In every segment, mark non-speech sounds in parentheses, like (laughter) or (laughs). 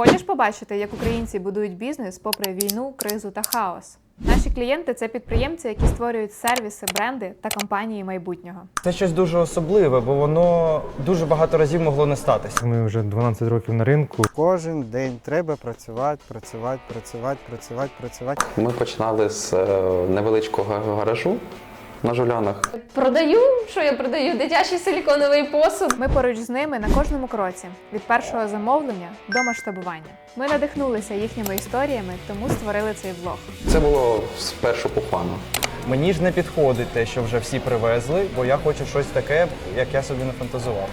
Хочеш побачити, як українці будують бізнес попри війну, кризу та хаос? Наші клієнти це підприємці, які створюють сервіси, бренди та компанії майбутнього. Це щось дуже особливе, бо воно дуже багато разів могло не статися. Ми вже 12 років на ринку. Кожен день треба працювати, працювати, працювати, працювати, працювати. Ми починали з е, невеличкого гаражу на жулянах. Продаю, що я продаю? Дитячий силіконовий посуд. Ми поруч з ними на кожному кроці від першого замовлення до масштабування. Ми надихнулися їхніми історіями, тому створили цей влог. Це було спершу по фану. Мені ж не підходить те, що вже всі привезли, бо я хочу щось таке, як я собі не фантазував.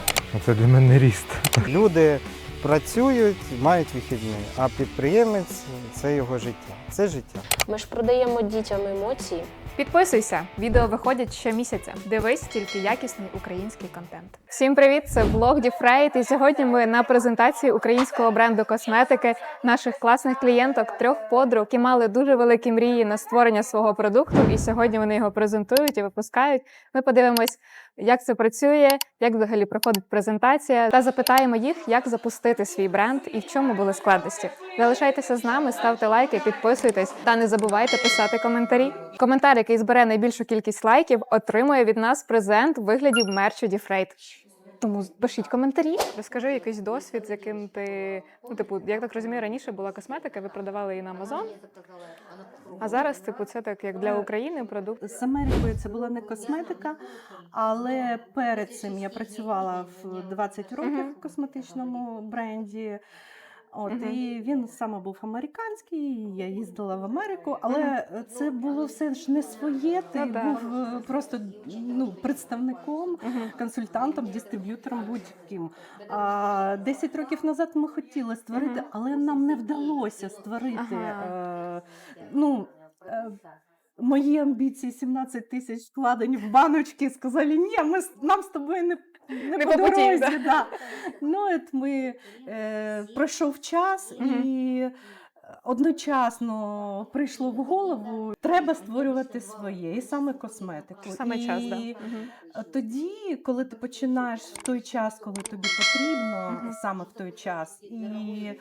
Це для мене ріст. Люди працюють, мають вихідні, а підприємець це його життя. Це життя. Ми ж продаємо дітям емоції. Підписуйся, відео виходять щомісяця. Дивись тільки якісний український контент. Всім привіт! Це влог Діфрейт. І сьогодні ми на презентації українського бренду косметики наших класних клієнток, трьох подруг, які мали дуже великі мрії на створення свого продукту. І сьогодні вони його презентують і випускають. Ми подивимось, як це працює, як взагалі проходить презентація, та запитаємо їх, як запустити свій бренд і в чому були складності. Залишайтеся з нами, ставте лайки, підписуйтесь та не забувайте писати коментарі. Коментар, який збере найбільшу кількість лайків, отримує від нас презент у вигляді мерчу Діфрейт. Тому пишіть коментарі. Розкажи якийсь досвід, з яким ти ну, типу, я так розумію, раніше була косметика, ви продавали її на Амазон. А зараз, типу, це так як для України продукт. З Америкою це була не косметика, але перед цим я працювала в 20 років в косметичному бренді. От Мгм. і він саме був американський. Я їздила в Америку, але це було все ж не своє. Ти Ну да. був е, просто ну, представником, Мгм. консультантом, дистриб'ютором будь-яким. А 10 років назад ми хотіли створити, Мгм. але нам не вдалося створити. Ага. Е, ну, е, Мої амбіції 17 тисяч вкладень в баночки сказали, ні, ми нам з тобою не, не, Не по дорозі. да. Да. Ну, от ми е, пройшов час і одночасно прийшло в голову, треба створювати своє, і саме косметику. Саме і час, да. Тоді, коли ти починаєш в той час, коли тобі потрібно, Мгм. саме в той час, і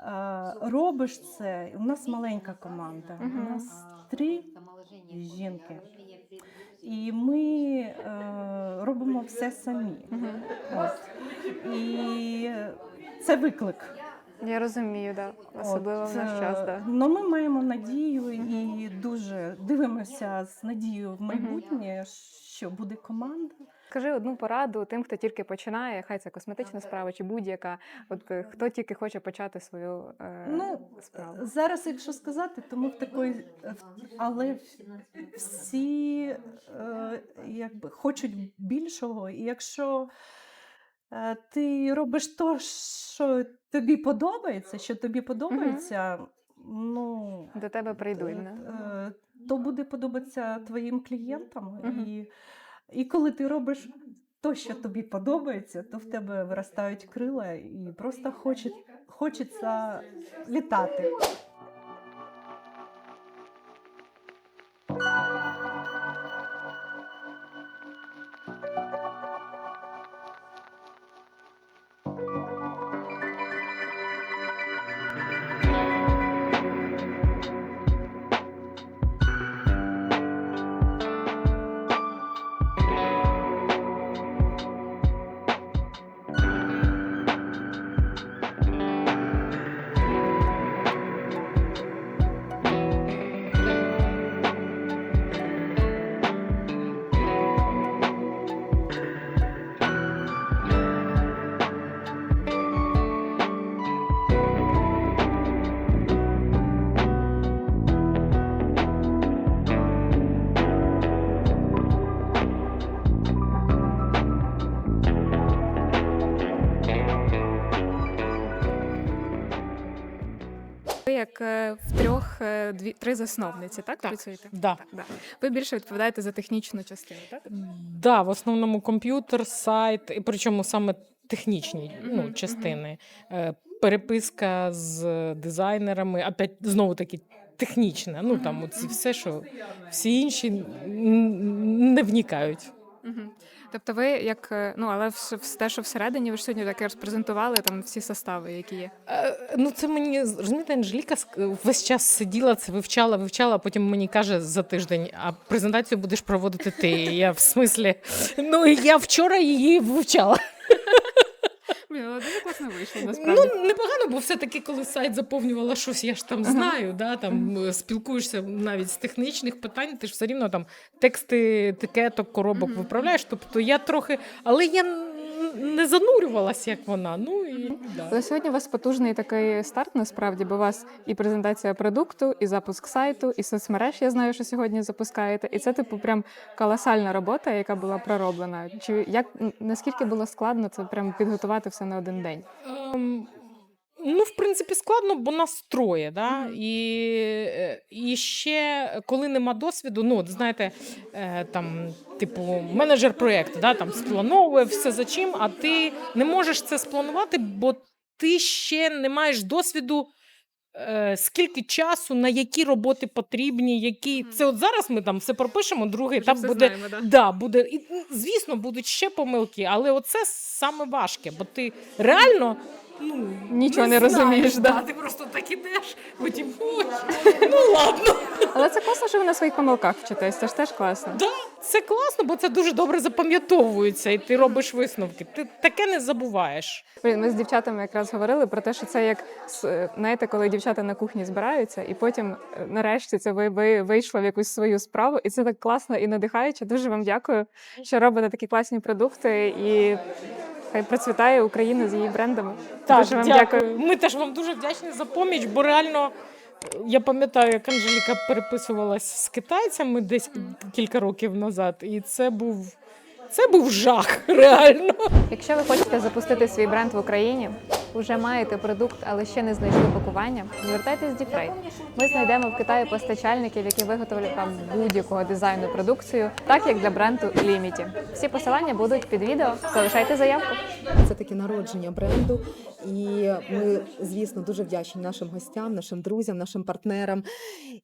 е, робиш це. У нас маленька команда. Мгм. У нас три жінки. І ми е, робимо все самі. От. І це виклик. Я розумію, да. особливо От, в наш е, час. Да. Ну, ми маємо надію і дуже дивимося з надією в майбутнє, що буде команда. Скажи одну пораду тим, хто тільки починає, хай це косметична справа чи будь-яка. От е, хто тільки хоче почати свою е, Ну, справу. Зараз, якщо сказати, то ми в такої, але всі е, якби хочуть більшого. І якщо е, ти робиш то, що тобі подобається, що тобі подобається, ну До тебе прийдуть. е, не? е, то буде подобатися твоїм клієнтам. Мгм. І, і коли ти робиш то, що тобі подобається, то в тебе виростають крила і просто хоче, хочеться літати. Як е, в трьох е, дві три засновниці, так, працюєте? Да. Так, да. Ви більше відповідаєте за технічну частину, так? Да, в основному комп'ютер, сайт, і причому саме технічні ну, частини. Е, Переписка з дизайнерами, опять знову таки технічна. Ну там оці все, що всі інші не вникають. Угу. Тобто, ви як е, ну але те, що всередині, ви ж сьогодні таке розпрезентували там всі состави, які є. Е, Ну, це мені розумієте, Анжеліка весь час сиділа, це вивчала, вивчала, а потім мені каже за тиждень, а презентацію будеш проводити ти. Я в смислі, ну я вчора її вивчала. Блін, але дуже класно вийшло, насправді. Ну, непогано, бо все-таки, коли сайт заповнювала щось, я ж там Ага. знаю, да, там е, спілкуєшся навіть з технічних питань, ти ж все рівно там тексти етикеток, коробок виправляєш. Тобто я трохи, але я не занурювалася, як вона. Ну і да. Але сьогодні у вас потужний такий старт, насправді, бо у вас і презентація продукту, і запуск сайту, і соцмереж. Я знаю, що сьогодні запускаєте. І це, типу, прям колосальна робота, яка була пророблена. Чи як наскільки було складно це прям підготувати все на один день? Ем, Ну, в принципі, складно, бо нас троє. Да? І, е, і ще коли нема досвіду, ну, знаєте, е, там, типу, менеджер проєкту, да, там сплановує все за чим, а ти не можеш це спланувати, бо ти ще не маєш досвіду. е, Скільки часу, на які роботи потрібні, які це от зараз ми там все пропишемо, другий етап буде да? Да, буде і ну, звісно, будуть ще помилки, але оце саме важке, бо ти реально ну, Нічого не знаєш, розумієш, да. Ти просто так ідеш, потім ой, ну ладно. Але це класно, що ви на своїх помилках вчитесь. Це ж теж класно. Да, це класно, бо це дуже добре запам'ятовується, і ти робиш висновки. Ти таке не забуваєш. Блін, ми з дівчатами якраз говорили про те, що це як с- е, знаєте, коли дівчата на кухні збираються, і потім е, нарешті це ви, ви вийшло в якусь свою справу, і це так класно і надихаюче. Дуже вам дякую, що робите такі класні продукти і. Хай процвітає Україна з її брендами. дуже вам дякую. Ми теж вам дуже вдячні за поміч, бо реально. Я пам'ятаю, як Анжеліка переписувалась з китайцями десь кілька років назад, і це був це був жах, (laughs) реально. Якщо ви хочете запустити свій бренд в Україні, вже маєте продукт, але ще не знайшли пакування, звертайтесь до Діфрей. Ми знайдемо в Китаї постачальників, які виготовлять вам будь-якого дизайну продукцію, так як для бренду Limiті. Всі посилання будуть під відео. Залишайте заявку. Це таке народження бренду, і ми, звісно, дуже вдячні нашим гостям, нашим друзям, нашим партнерам.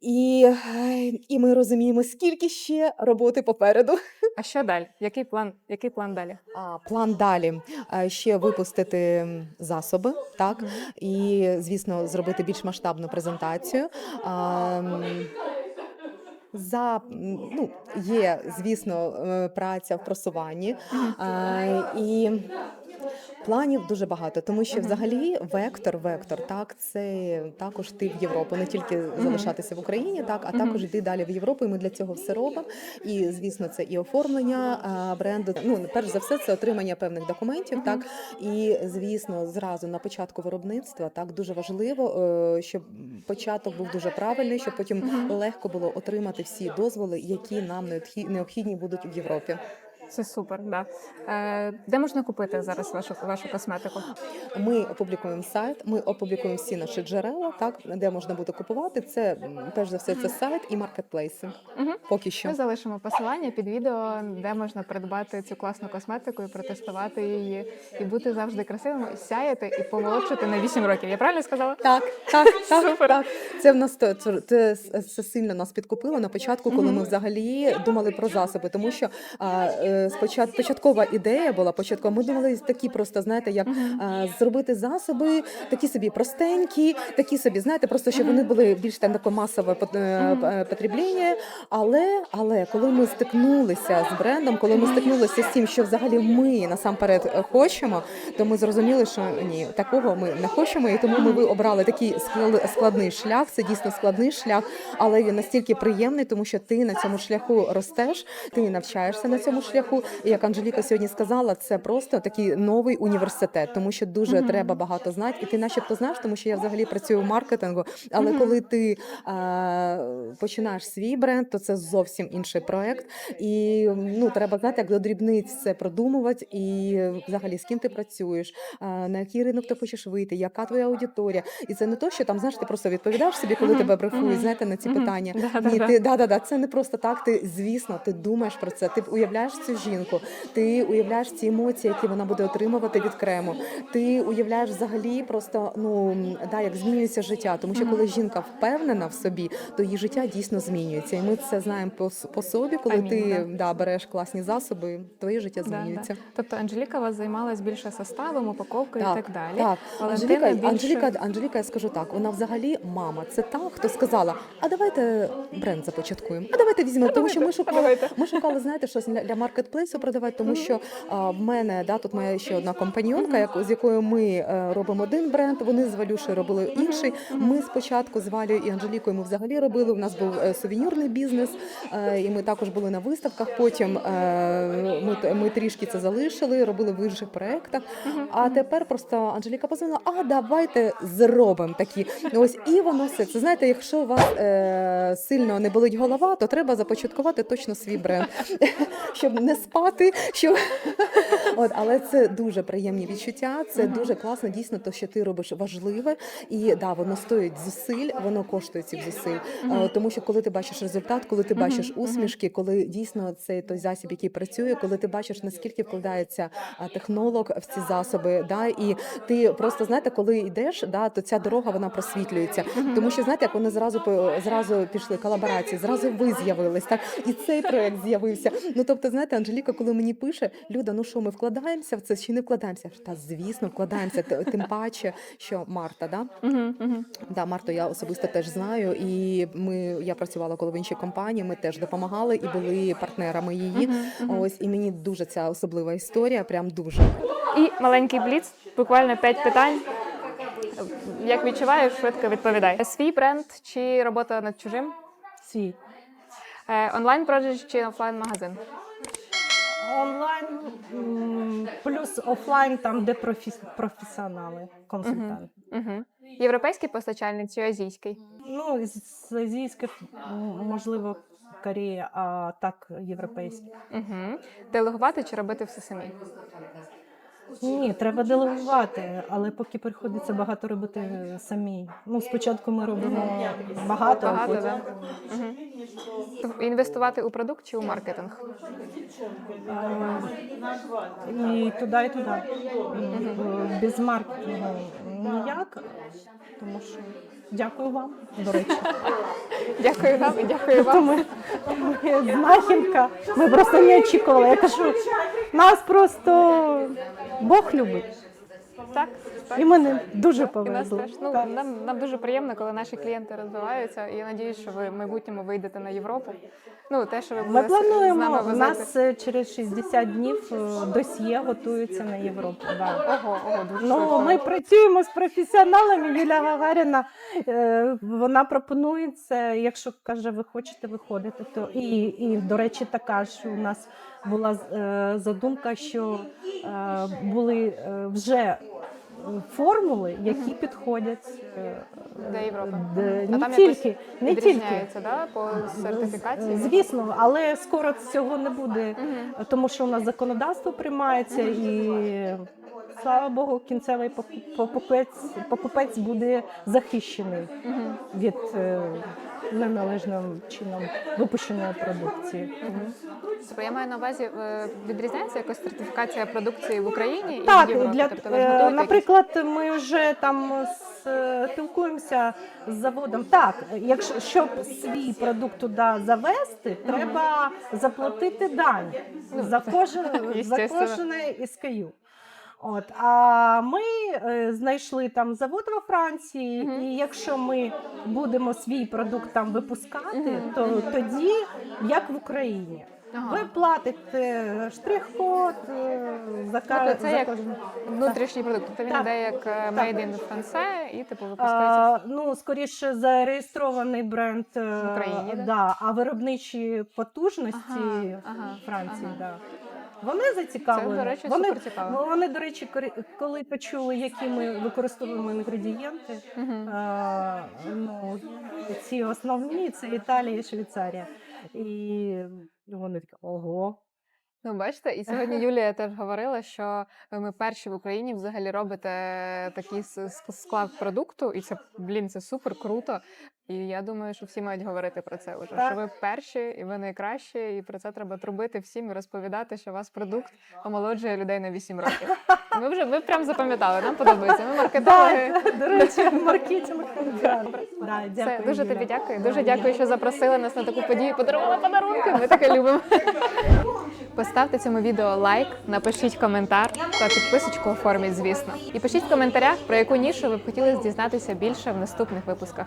І, е, і ми розуміємо, скільки ще роботи попереду. А що далі? Який план? Який план далі? А, план далі е, ще випустити засоби, так? І звісно зробити більш масштабну презентацію. За ну, є, звісно, е, праця в просуванні. А, і планів дуже багато, тому що взагалі вектор, вектор, так, це також йти в Європу, не тільки залишатися в Україні, так, а також йти далі в Європу. І ми для цього все робимо. І звісно, це і оформлення бренду. Ну перш за все, це отримання певних документів, так і звісно, зразу на початку виробництва так дуже важливо, е, щоб початок був дуже правильний, щоб потім легко було отримати всі дозволи, які нам необхі- необхідні будуть в Європі. Це супер, да. Е, де можна купити зараз вашу вашу косметику? Ми опублікуємо сайт, ми опублікуємо всі наші джерела, так де можна буде купувати. Це перш за все це сайт і маркетплейси. Мгм. Поки що. Ми залишимо посилання під відео, де можна придбати цю класну косметику і протестувати її, і бути завжди красивим, і сяяти і помолодшити на 8 років. Я правильно сказала? Так, так, (laughs) так, Супер. так. Це в нас це, це, це сильно нас підкупило на початку, коли ми взагалі думали про засоби, тому що а, е, спочатку початкова ідея була початкова. Ми думали такі просто, знаєте, як а, зробити засоби, такі собі простенькі, такі собі, знаєте, просто щоб вони були більш там таке масове пот- е, потребління. Але, але коли ми стикнулися з брендом, коли ми стикнулися з тим, що взагалі ми насамперед е, хочемо, то ми зрозуміли, що ні, такого ми не хочемо, і тому ми обрали такий скла- складний шлях. Це дійсно складний шлях, але він настільки приємний, тому що ти на цьому шляху ростеш, ти навчаєшся на цьому шляху. І як Анжеліка сьогодні сказала, це просто такий новий університет, тому що дуже треба багато знати. І ти, начебто, знаєш, тому що я взагалі працюю в маркетингу. Але коли ти а, починаєш свій бренд, то це зовсім інший проект. І ну треба знати, як до дрібниць це продумувати, і взагалі з ким ти працюєш, а, на який ринок ти хочеш вийти, яка твоя аудиторія. І це не то, що там знаєш, ти просто відповідаєш собі, коли Мгм, тебе брифують, мгм, знаєте, на ці мгм. питання. Да-да-да. Ти да, да, да, це не просто так. Ти звісно, ти думаєш про це. Ти уявляєш цю цю жінку, ти уявляєш ці емоції, які вона буде отримувати від крему. Ти уявляєш взагалі просто ну да, як змінюється життя. Тому що коли жінка впевнена в собі, то її життя дійсно змінюється. І ми це знаємо по, по собі, коли Амінь, ти да. да, береш класні засоби, твоє життя Да, да. змінюється. Тобто Анжеліка вас займалась більше составом, упаковкою і так далі. Так, Валентина Анжеліка, більше- Анжеліка, Анжеліка, я скажу так, вона взагалі мама. Це та, хто сказала, а давайте бренд започаткуємо. А давайте візьмемо, тому що ми шукали, ми шукали, знаєте, щось для, для маркетплейсу продавати, тому що а, в мене да, тут моя ще одна компаньонка, яку- з якою ми е, робимо один бренд. Вони з Валюшею робили інший. Ми спочатку з Валею і Анжелікою ми взагалі робили. У нас був е, сувенірний бізнес, е, і ми також були на виставках. Потім ми, ми трішки це залишили, робили в інших проєктах. А тепер просто Анжеліка позвонила: а давайте зробимо такі. Ось і воно все. Це знаєте, якщо у вас е, сильно не болить голова, то треба започаткувати точно свій бренд, (laughs) щоб не спати. Щоб... (laughs) От, але це дуже приємні відчуття. Це дуже класно, дійсно, то, що ти робиш важливе, і да, воно стоїть зусиль, воно коштує цих зусиль. Тому що коли ти бачиш результат, коли ти бачиш усмішки, коли дійсно цей той засіб, який працює, коли ти бачиш наскільки вкладається технолог в ці засоби, да, і ти просто знаєте, коли йдеш, да, то ця дорога вона просвітлюється. Тому що знаєте, як вони зразу зразу пішли колаборації, зразу ви з'явились, так і цей проект з'явився. Ну тобто, знаєте, Анжеліка, коли мені пише, Люда, ну що, ми вкладаємося в це чи не вкладаємося? Та звісно, вкладаємося. Тим паче, що Марта, да? Мгм. Да, Марту я особисто теж знаю, і ми я працювала коли в іншій компанії. Ми теж допомагали і були партнерами її. Ось і мені дуже ця особлива історія. Прям дуже. І маленький бліц, буквально 5 питань. Як відчуваєш, швидко відповідай. Свій бренд чи робота над чужим? Свій. Е, Онлайн продаж чи офлайн магазин? Онлайн плюс офлайн, там, де профі- професіонали, консультанти. Угу. Європейський постачальник чи азійський? Ну, з з азійських, можливо, Корея, а так європейський. Угу. Делегувати чи робити все самі? Ні, треба делегувати, але поки приходиться багато робити самі. Ну, спочатку ми робимо багато, а Багато, потім так? Угу. Інвестувати у продукт чи у маркетинг? е, і туди, і туди. М, Без маркетингу ніяк, тому що дякую вам, до речі. (laughs) Дякую вам і дякую вам. Ми, ми знахідка. Ми просто не очікували. Я кажу, нас просто Бог любить. Так, так. І мене дуже І нас теж. Ну, Так. нам, нам дуже приємно, коли наші клієнти розвиваються. І я надіюсь, що ви в майбутньому вийдете на Європу. Ну, те, що ви Ми будете з- з нами плануємо. У возити. нас е, через 60 днів е, досьє готується на Європу. Да. Ого, ого, дуже Ну, швидко. ми працюємо з професіоналами. Юлія Гагаріна е, вона пропонує це. Якщо каже, ви хочете виходити, то і, і до речі, така ж у нас була е, задумка, що е, були е, вже формули, які підходять До Європи. Не А там тільки, не тільки. Да, по сертифікації? Звісно, але скоро цього не буде, тому що у нас законодавство приймається і. Слава Богу, кінцевий поку- покупець, покупець буде захищений від е, неналежним чином випущеної продукції. Тобто я маю на увазі, е, відрізняється якось сертифікація продукції в Україні і в Так, Європі? для тобто ви е, якісь- наприклад, ми вже там спілкуємося з заводом. Так, якщо щоб свій продукт туди завести, треба заплатити дань за кожен за Ну, кожне SKU. От, а ми е, знайшли там завод во Франції, і якщо ми будемо свій продукт там випускати, то тоді як в Україні. Ага. Ви платите штрих-код е, за, Тобто це за як кожен. внутрішній продукт. Тобто він йде як е, Made in France і типу випускається. Ну, скоріше зареєстрований бренд В Україні, да? да, а виробничі потужності Ага, ага, Франції, ага. да. Вони зацікавлені. Це, до речі, вони, суперцікаво. вони, до речі, коли почули, які ми використовуємо інгредієнти, Мгм. а, ну, ці основні це Італія і Швейцарія. І вони такі, ого. Ну, бачите, і сьогодні (laughs) Юлія теж говорила, що ми перші в Україні взагалі робите такий склад продукту, і це блін, це супер круто. І я думаю, що всі мають говорити про це вже. Так. Що ви перші, і ви найкращі, і про це треба трубити всім і розповідати, що ваш продукт омолоджує людей на 8 років. (laughs) Ми вже ви прям запам'ятали. Нам подобається. Ми маркетологи. До речі, (laughs) маркетинг. Все, дуже тобі дякую. Дуже дякую, що запросили нас на таку подію. Подарували подарунки. Ми таке любимо. Поставте цьому відео лайк, напишіть коментар та підписочку оформіть, звісно. І пишіть в коментарях, про яку нішу ви б хотіли дізнатися більше в наступних випусках.